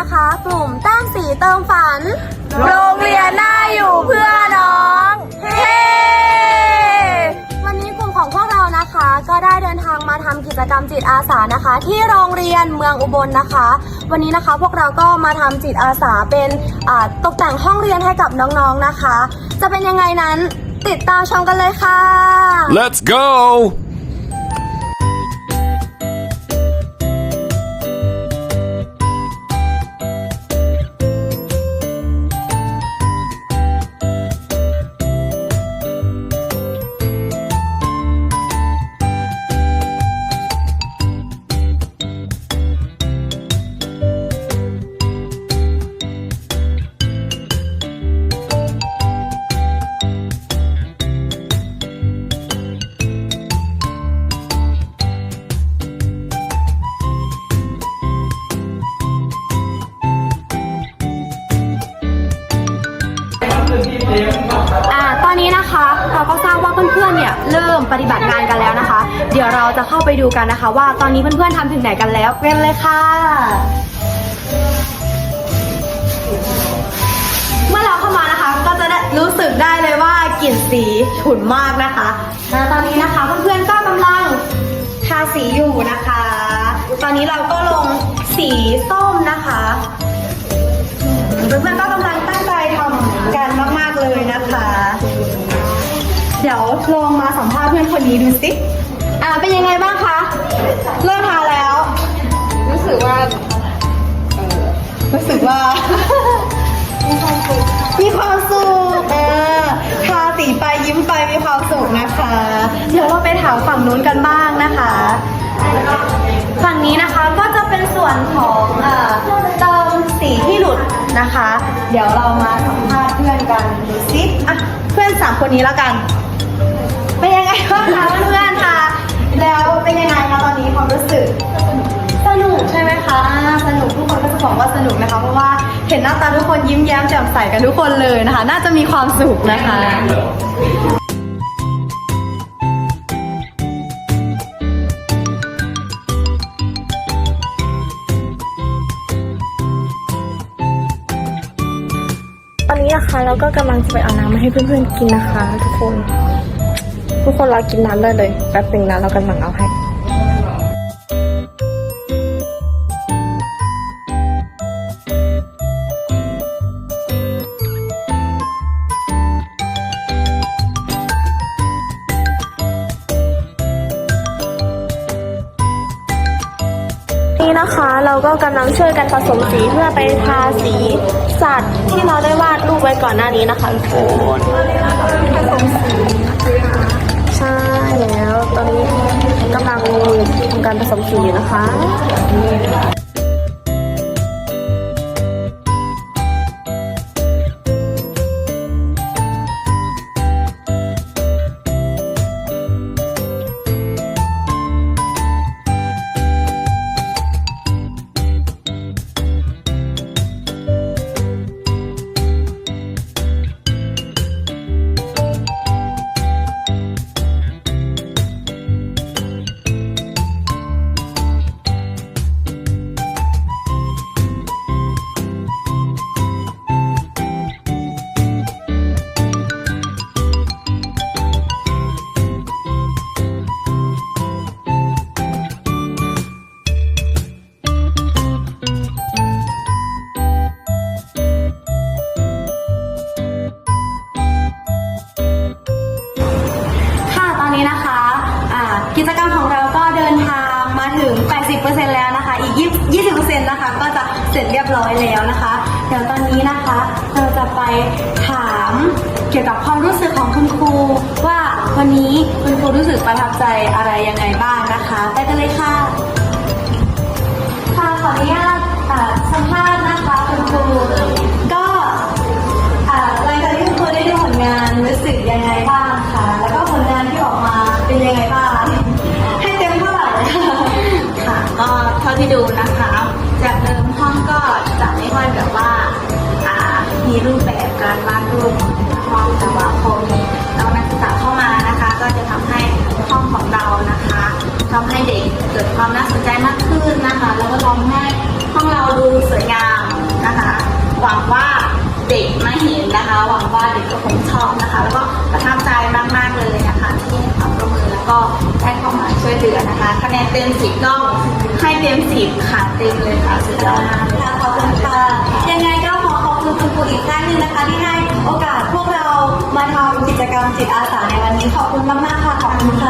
นะคะ กลุ่มแต้มสีเติมฝัน โรงเรียนน่าอยู่เพื่อน้อง เฮ้ วันนี้กลุ่มของพวกเรานะคะ ก็ได้เดินทางมาทำกิจกรรมจิตอาสานะคะ ที่โรงเรียนเมืองอุบลนะคะ วันนี้นะคะพวกเราก็มาทำจิตอาสาเป็นอ่าตกแต่งห้องเรียนให้กับน้องๆนะคะ จะเป็นยังไงนั้นติดตามชมกันเลยค่ะ Let's go! อ่าตอนนี้นะคะเราก็ทราบว่าเพื่อนๆเนี่ยเริ่มปฏิบัติงานกันแล้วนะคะ เดี๋ยวเราจะเข้าไปดูกันนะคะ ว่าตอนนี้เพื่อนๆทำถึงไหนกันแล้วเป็นเลยค่ะ เมื่อเราเข้ามานะคะ ก็จะได้รู้สึกได้เลยว่ากลิ่นสีฉุนมากนะคะแล้วตอนนี้นะคะเพื่อนๆก็กำลังทาสีอยู่นะคะ ตอนนี้เราก็ลงสีส้มนะคะเพื่อนๆก็ อาเพื่อนคนนี้ดูสิอ่าเป็นยังไงบ้างคะเริ่มทาแล้ว รู้สึกว่าเออรู้สึกว่ามีความสุขเออทาสีไปยิ้มไปมีความสุขนะคะ เดี๋ยวเราไปถามฝั่งนู้นกันบ้างนะคะ ฝั่งนี้นะคะก็จะเป็นส่วนของเอ่อเติมสีที่หลุดนะคะ เดี๋ยวเรามาสัมภาษณ์เพื่อนกันดูสิอะเพื่อนสามคนนี้แล้วกัน ไงบ้างคะเพื่อนๆคะแล้วเป็นยังไงคะตอนนี้ความรู้สึก สนุกใช่ไหมคะอ่าสนุกทุกคนก็จะบอกว่าสนุกนะคะ เพราะว่าเห็นหน้าตาทุกคนยิ้มแย้มแจ่มใสกันทุกคนเลยนะคะ น่าจะมีความสุขนะคะ ตอนนี้นะคะเราก็กำลังจะไปเอาน้ำมาให้เพื่อนๆกินนะคะ ทุกคน ทุกคนรอกินน้ำได้เลย แป๊บหนึ่งนะเรากำลังเอาให้นี่นะคะเราก็กำลังช่วยกันผสมสีเพื่อไปทาสีสัตว์ที่เราได้วาดรูปไว้ก่อนหน้านี้นะคะทุกคนผสมสี ใช่แล้วตอนนี้กำลังทำการผสมสีอยู่นะคะค่ะ 20%นะคะก็จะเสร็จเรียบร้อยแล้วนะคะ เดี๋ยวตอนนี้นะคะ เราจะไปถามเกี่ยวกับความรู้สึกของคุณครู ว่าวันนี้คุณครูรู้สึกประทับใจอะไรยังไงบ้างนะคะ ไปกันเลยค่ะ ที่ดูนะคะ จากเดิมห้องก็จะไม่ค่อยแบบว่าามีรูปแบบการวาดรูปของห้องแต่ว่าพอมีน้องนักศึกษาเข้ามานะคะ ก็จะทำให้ห้องของเรานะคะทำให้เด็กเกิดความน่าสนใจมากขึ้นนะคะ แล้วก็ทำให้ห้องเราดูสวยงามนะคะ หวังว่าเด็กมาเห็นนะคะ หวังว่าเด็กก็คงชอบนะคะ แล้วก็ประทับใจมากๆเลยนะคะที่ให้ความร่วมมือแล้วก็ได้เข้ามาช่วยเหลือนะคะ คะแนนเต็มสิบก็ เตรียมสิบค่ะเต็มเลยค่ะสุดยอดมากเลยค่ะขอบคุณค่ะ ยังไงก็ขอขอบคุณคุณครูอีกครั้งหนึ่งนะคะ ที่ให้โอกาสพวกเรามาทำกิจกรรมจิตอาสาในวันนี้ ขอบคุณมากๆค่ะ ขอบคุณค่ะ